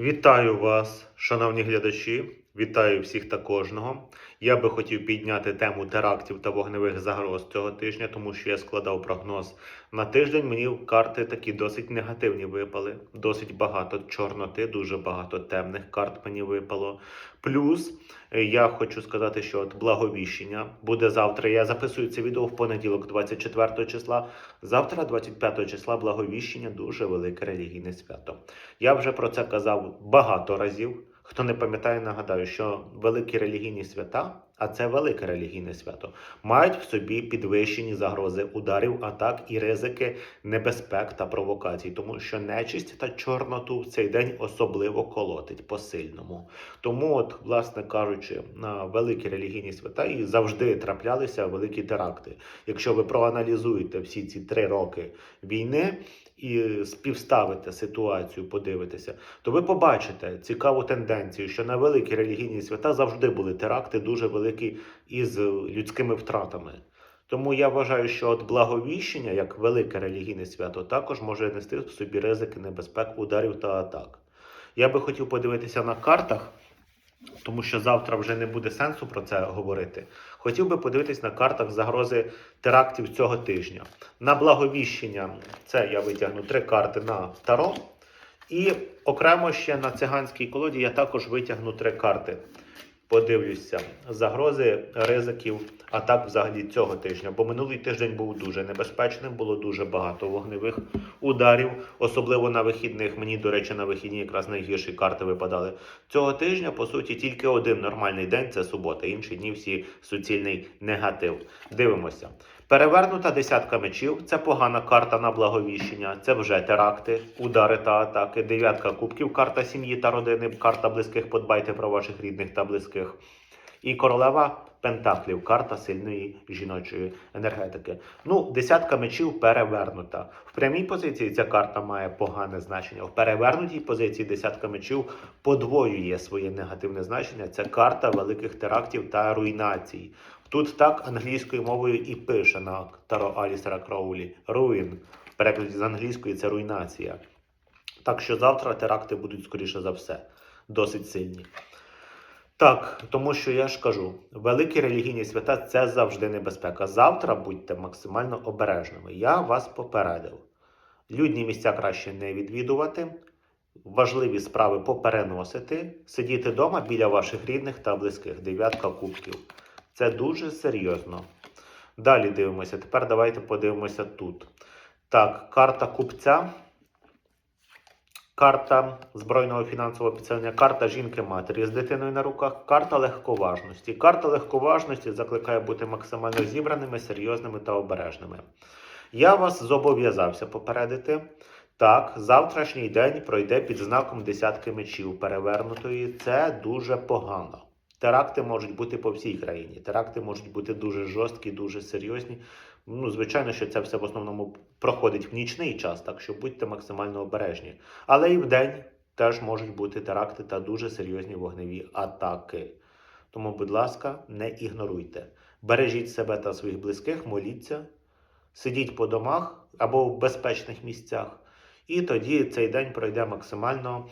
Вітаю вас, шановні глядачі. Вітаю всіх та кожного. Я би хотів підняти тему терактів та вогневих загроз цього тижня, тому що я складав прогноз на тиждень. Мені карти такі досить негативні випали. Досить багато чорноти, дуже багато темних карт мені випало. Плюс е, я хочу сказати, що от благовіщення буде завтра. Я записую це відео в понеділок, 24 числа. Завтра, 25 числа, благовіщення, дуже велике релігійне свято. Я вже про це казав багато разів. Хто не пам'ятає, нагадаю, що великі релігійні свята, а це велике релігійне свято, мають в собі підвищені загрози ударів, атак і ризики небезпек та провокацій, тому що нечисть та чорноту в цей день особливо колотить по-сильному. Тому, от, власне кажучи, на великі релігійні свята і завжди траплялися великі теракти. Якщо ви проаналізуєте всі ці три роки війни і співставите ситуацію, подивитеся, то ви побачите цікаву тенденцію, що на великі релігійні свята завжди були теракти дуже великі із людськими втратами. Тому я вважаю, що от благовіщення, як велике релігійне свято, також може нести в собі ризики небезпек, ударів та атак. Я би хотів подивитися на картах, тому що завтра вже не буде сенсу про це говорити. Хотів би подивитись на картах загрози терактів цього тижня. На благовіщення це я витягну три карти на Таро. І окремо ще на циганській колоді я також витягну три карти. Подивлюся загрози ризиків атак взагалі цього тижня. Бо минулий тиждень був дуже небезпечним, було дуже багато вогневих ударів, особливо на вихідних. Мені, до речі, на вихідні якраз найгірші карти випадали. Цього тижня, по суті, тільки один нормальний день це субота. Інші дні всі суцільний негатив. Дивимося. Перевернута десятка мечів це погана карта на благовіщення, це вже теракти, удари та атаки. Дев'ятка кубків, карта сім'ї та родини, карта близьких, подбайте про ваших рідних та близьких. І королева Пентаклів, карта сильної жіночої енергетики. Ну, десятка мечів перевернута. В прямій позиції ця карта має погане значення. В перевернутій позиції десятка мечів подвоює своє негативне значення. Це карта великих терактів та руйнацій. Тут так англійською мовою і пише на Таро Алістера Кроулі. Руїн. В перекладі з англійської це руйнація. Так що завтра теракти будуть, скоріше за все, досить сильні. Так, тому що я ж кажу, великі релігійні свята це завжди небезпека. Завтра будьте максимально обережними. Я вас попередив. Людні місця краще не відвідувати, важливі справи попереносити, сидіти вдома біля ваших рідних та близьких. Дев'ятка кубків. Це дуже серйозно. Далі дивимося. Тепер давайте подивимося тут. Так, карта купця. Карта збройного фінансового підсилення, карта жінки-матері з дитиною на руках, карта легковажності. Карта легковажності закликає бути максимально зібраними, серйозними та обережними. Я вас зобов'язався попередити. Так, завтрашній день пройде під знаком десятки мечів перевернутої. Це дуже погано. Теракти можуть бути по всій країні. Теракти можуть бути дуже жорсткі, дуже серйозні. Ну, звичайно, що це все в основному проходить в нічний час, так що будьте максимально обережні. Але і в день теж можуть бути теракти та дуже серйозні вогневі атаки. Тому, будь ласка, не ігноруйте. Бережіть себе та своїх близьких, моліться, сидіть по домах або в безпечних місцях. І тоді цей день пройде максимально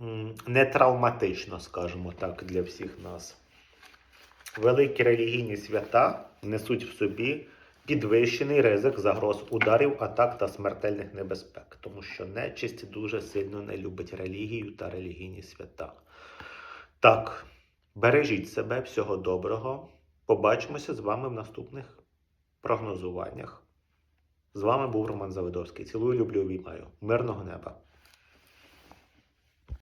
м, нетравматично, скажімо так, для всіх нас. Великі релігійні свята несуть в собі підвищений ризик загроз ударів, атак та смертельних небезпек, тому що нечисть дуже сильно не любить релігію та релігійні свята. Так, бережіть себе, всього доброго. Побачимося з вами в наступних прогнозуваннях. З вами був Роман Завидовський. Цілую, люблю, обіймаю. Мирного неба!